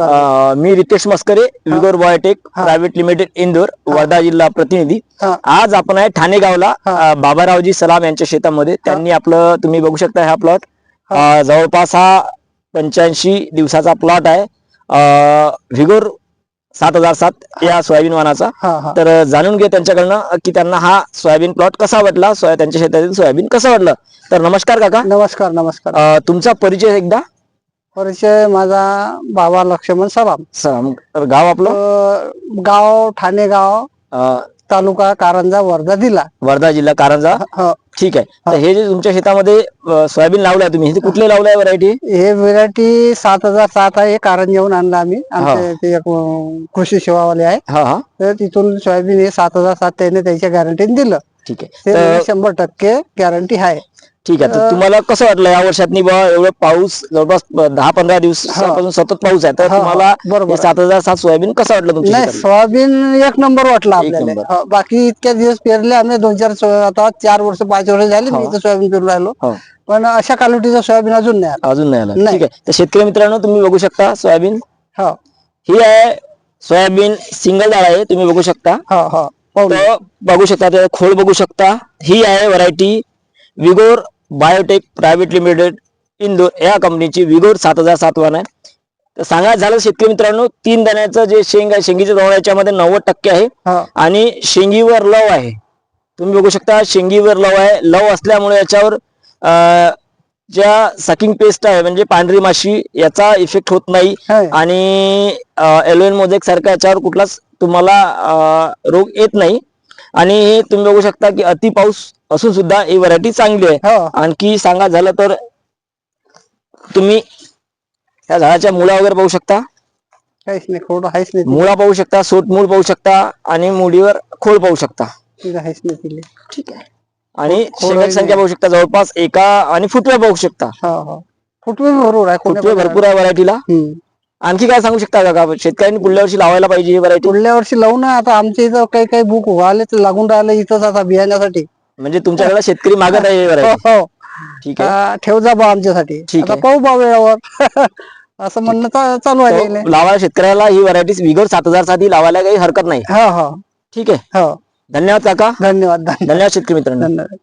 अं, मी Ritesh Maskare Vigor Biotech. Private limited Indore Wardha जिल्हा प्रतिनिधी. हा. आज आपण आहे ठाणे गावला. अं, बाबारावजी सलाम यांच्या शेतामध्ये. त्यांनी आपलं तुम्ही बघू शकता हा प्लॉट जवळपास हा पंच्याऐंशी दिवसाचा प्लॉट आहे. अं, व्हिगोर सात हजार सात या सोयाबीन हा हा. तर जाणून घे त्यांच्याकडनं की त्यांना हा सोयाबीन प्लॉट कसा वाटला सोया त्यांच्या शेतातील सोयाबीन कसं वाटलं? तर नमस्कार काका. नमस्कार नमस्कार. अं, तुमचा परिचय एकदा. परिचय माझा बाबा लक्ष्मण सलाम सांग. तर गाव आपलं? अं, गाव ठाणे गाव अं, तालुका कारंजा वर्धा जिल्हा. वर्धा जिल्हा कारंजा? ह, ठीक आहे. तर हे जे तुमच्या शेतामध्ये अं, सोयाबीन लावलाय तुम्ही हे कुठले लावलाय व्हरायटी हे व्हेरायटी सात हजार सात आहे कारंजाहून आणलं आम्ही. आमचे ते एक अं, कृषी सेवावाले आहे हा हा. तर तिथून सोयाबीन हे सात हजार सात त्याने त्याच्या गॅरंटीने दिलं. ठीक आहे. ते तर म्हणजे शंभर टक्के गॅरंटी आहे. ठीक आहे तर तुम्हाला कसं वाटलं या वर्षातनी बा एवढं पाऊस जवळपास दहा पंधरा दिवसापासून सतत पाऊस आहे तर तुम्हाला हे सात हजार सात सोयाबीन कसं वाटलं तुमच्या नाही? सोयाबीन एक नंबर वाटला एक आपल्याला. नंबर. हो, बाकी इतक्या दिवस पेरले आम्ही दोन चार सो- आता चार वर्ष पाच वर्ष झाले मी. इथं सोयाबीन पेरून राहिलो. हो. पण अशा क्वालिटीचं सोयाबीन अजून नाही आलं. अजून नाही आलं. नाही. ठीक आहे. तर शेतकरी मित्रांनो तुम्ही बघू शकता सोयाबीन. हो. ही आहे सोयाबीन सिंगल डाळ आहे तुम्ही बघू शकता. हो हो. तर बघू शकता खोड बघू शकता. ही आहे variety Vigor Biotech private limited Indore या कंपनीची विगोर सात हजार सात वन आहे. तर सांगायचं झालं शेतकरी मित्रांनो तीन दाण्याचं जे शेंग आहे शेंगीचं प्रमाण याच्यामध्ये नव्वद टक्के आहे आणि शेंगीवर लव आहे. तुम्ही बघू शकता शेंगीवर लव आहे. लव असल्यामुळे याच्यावर ज्या सकिंग पेस्ट आहे म्हणजे पांढरी माशी याचा इफेक्ट होत नाही. आणि एलोएन मोजेक सारखा याच्यावर कुठलाच तुम्हाला रोग येत नाही. आणि हे तुम्ही बघू शकता की अति पाऊस असून सुद्धा ही व्हरायटी चांगली आहे. हो. आणखी सांगा झालं तर तुम्ही या झाडाच्या मुळा वगैरे पाहू शकता. काहीच नाही खोड आहेच नाही मुळा पाहू शकता सोट मूळ पाहू शकता आणि मुडीवर खोड पाहू शकता. तिला आहेच नाही तिला ठीक आहे. आणि खोड संख्या पाहू शकता जवळपास एका आणि फुटवे पाहू शकता. हो हो. फुटवे भरपूर आहे. फुटवे कोण्या- भरपूर आहे व्हरायटीला हम्म. आणखी काय सांगू शकता का? शेतकऱ्यांनी पुढल्या वर्षी लावायला पाहिजे ही व्हरायटी पुढल्या वर्षी लावू ना. आता आमच्या इथं काही काही बुक व्हायलेच लागून राहिले इथंच आता बियाण्यासाठी. म्हणजे तुमच्याकडे शेतकरी मागत आहे ही हो हो. ठीक आहे. हा, ठेव जा बा आमच्यासाठी. ठीक आता आहे. पाहू बा वेळेवर. असं म्हणणं चा- चालू आहे. तो लावायला शेतकऱ्याला ही व्हरायटी विगोर सात हजारसाठी लावायला काही हरकत नाही. हो हो. ठीक आहे. हो. धन्यवाद काका. धन्यवाद धन्यवाद. धन्यवाद शेतकरी मित्रांनो. धन्यवाद.